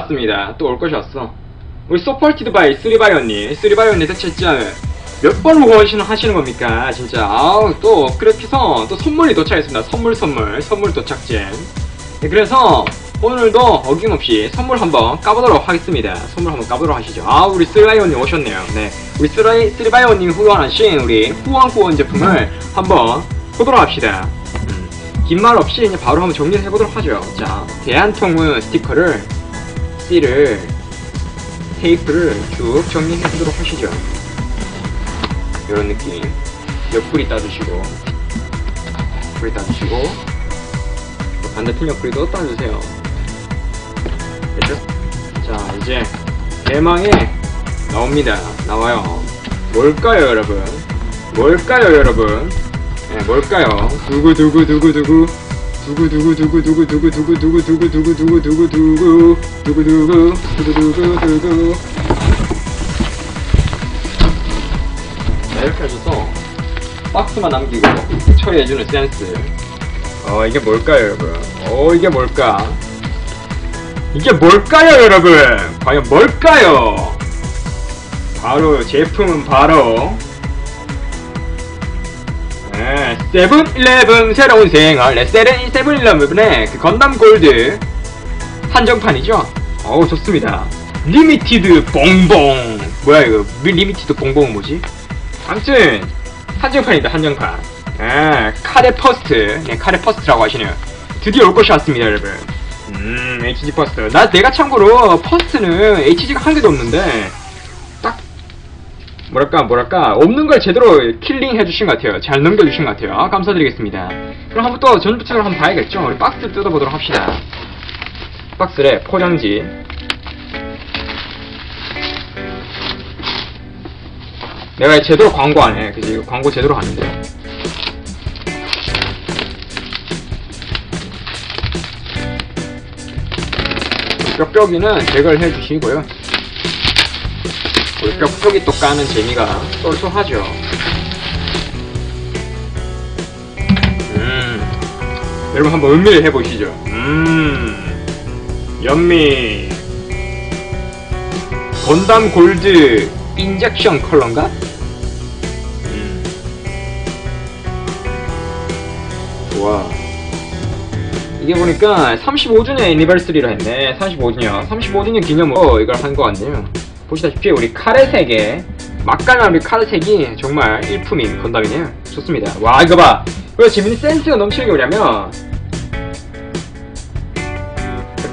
왔습니다. 또 올 것이 왔어. 우리 서포티드 바이 쓰리바이 언니, 쓰리바이 언니 대체 진짜 몇번 후원신 하시는 겁니까? 진짜 아우 또 그래피서 또 선물이 도착했습니다. 선물 선물 선물 도착잼. 네, 그래서 오늘도 어김없이 선물 한번 까보도록 하겠습니다. 선물 한번 까보도록 하시죠. 아 우리 쓰리바이 언니 오셨네요. 네, 우리 쓰리 쓰리바이 언니 후원하신 우리 후원 후원 제품을 한번 보도록 합시다. 음, 긴말 없이 그냥 바로 한번 정리를 해보도록 하죠. 자, 대한통운 스티커를 C를 테이프를 쭉 정리해 보도록 하시죠. 이런 느낌. 옆구리 따주시고, 옆구리 따주시고, 또 반대편 옆구리도 따주세요. 됐죠? 자, 이제 대망의 나옵니다. 나와요. 뭘까요, 여러분? 뭘까요, 여러분? 네, 뭘까요? 두구 두구 두구 두구 두구 두구 두구 두구 두구 두구 두구 두구 두구 두구 두구 두구 두구 두구 두구 두구 두구 자 이렇게 하셔서 박스만 남기고 처리해주는 센스 어 이게 뭘까요 여러분? 어 이게 뭘까? 이게 뭘까요 여러분? 과연 뭘까요? 바로 제품은 바로 세븐일레븐 새로운 생활 네, 세븐 세븐일레븐의 그 건담 골드 한정판이죠. 어우 좋습니다. 리미티드 봉봉 뭐야 이거 미- 리미티드 봉봉은 뭐지? 아무튼 한정판입니다 한정판. 아 카레 퍼스트 네 카레 퍼스트라고 하시네요. 드디어 올 것이 왔습니다 여러분. 음 HG 퍼스트 나 내가 참고로 퍼스트는 HG가 한 개도 없는데 딱 뭐랄까 뭐랄까 없는 걸 제대로 킬링 해주신 것 같아요. 잘 넘겨주신 것 같아요. 아, 감사드리겠습니다. 그럼 한번 또 전부책을 한번 봐야겠죠? 우리 박스 뜯어보도록 합시다. 박스에 포장지. 내가 제대로 광고 안 해. 그지? 광고 제대로 하는데 뾱뾱이는 제거를 해주시고요 우리 뾱뾱이 또 까는 재미가 쏠쏠하죠. 음, 여러분 한번 음미를 해보시죠. 음, 연미. 건담 골드 인젝션 컬러인가? 음. 좋아. 이게 보니까 35주년 애니버스리라 했네. 35주년. 35주년 기념으로 이걸 한것 같네요. 보시다시피 우리 카레색의 맛깔난 우리 카레색이 정말 일품인 건담이네요. 좋습니다. 와 이거 봐. 이거 재밌는 센스가 넘치는 게 뭐냐면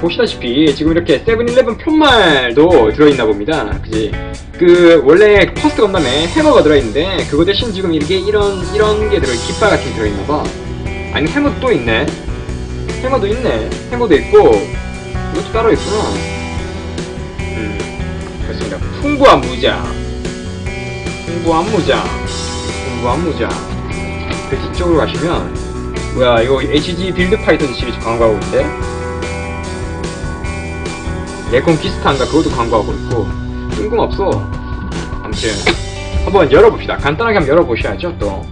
보시다시피 지금 이렇게 세븐일레븐 편말도 들어있나 봅니다. 그지? 그 원래 퍼스트 건담에 해머가 들어있는데 그거 대신 지금 이렇게 이런 이런 게 들어 깃발 같은 게 들어있나 봐. 아니 해머도 또 있네. 해머도 있네. 해머도 있고 이것도 따로 있구나. 음. 그렇습니다. 풍부한 무장. 풍부한 무장. 풍부한 무장. 그 뒤쪽으로 가시면, 뭐야, 이거 HG 빌드 파이터 시리즈 광고하고 있는데? 레콘 비슷한가 그것도 광고하고 있고, 뜬금없어. 아무튼, 한번 열어봅시다. 간단하게 한번 열어보셔야죠, 또.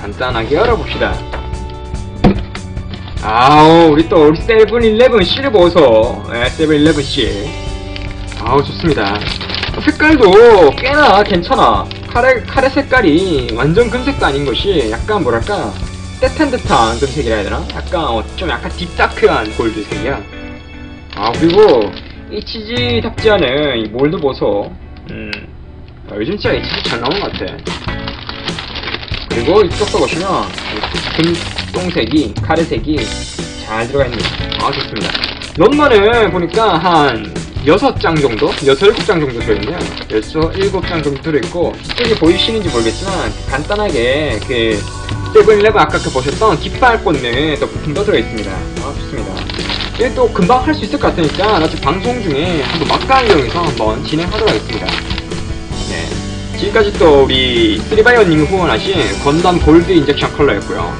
간단하게 열어봅시다. 아우 우리 또 우리 세븐일레븐 실버서 네, 세븐일레븐 씨. 아우 좋습니다. 색깔도 꽤나 괜찮아. 카레 카레 색깔이 완전 금색도 아닌 것이 약간 뭐랄까 떼탄 듯한 금색이라 해야 되나? 약간 어, 좀 약간 딥다크한 골드색이야. 아 그리고 HG답지 않은 이 몰드 보소. 음 아, 요즘 진짜 HG 잘 나오는 것 같아 그리고 이쪽도 보시면 금동색이 카레색이 잘 들어가 있는 아 좋습니다. 런만을 보니까 한 6장 정도? 6, 7장 정도 들어있네요. 6, 7장 정도 들어있고 이쪽이 보이시는지 모르겠지만 간단하게 그 세븐일레븐 아까 그 보셨던 깃발 꽂는 또 부품도 들어있습니다. 아 좋습니다. 이게 또 금방 할 수 있을 것 같으니까 나 지금 방송 중에 한번 막강 이용해서 한번 진행하도록 하겠습니다. 네. 지금까지 또 우리 쓰리바이어님 후원하신 건담 골드 인젝션 컬러였고요.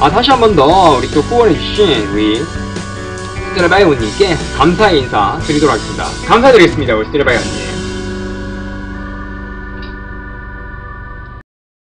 아 다시 한 번 더 우리 또 후원해주신 우리 쓰리바이어님께 감사의 인사 드리도록 하겠습니다. 감사드리겠습니다 우리 쓰리바이어님.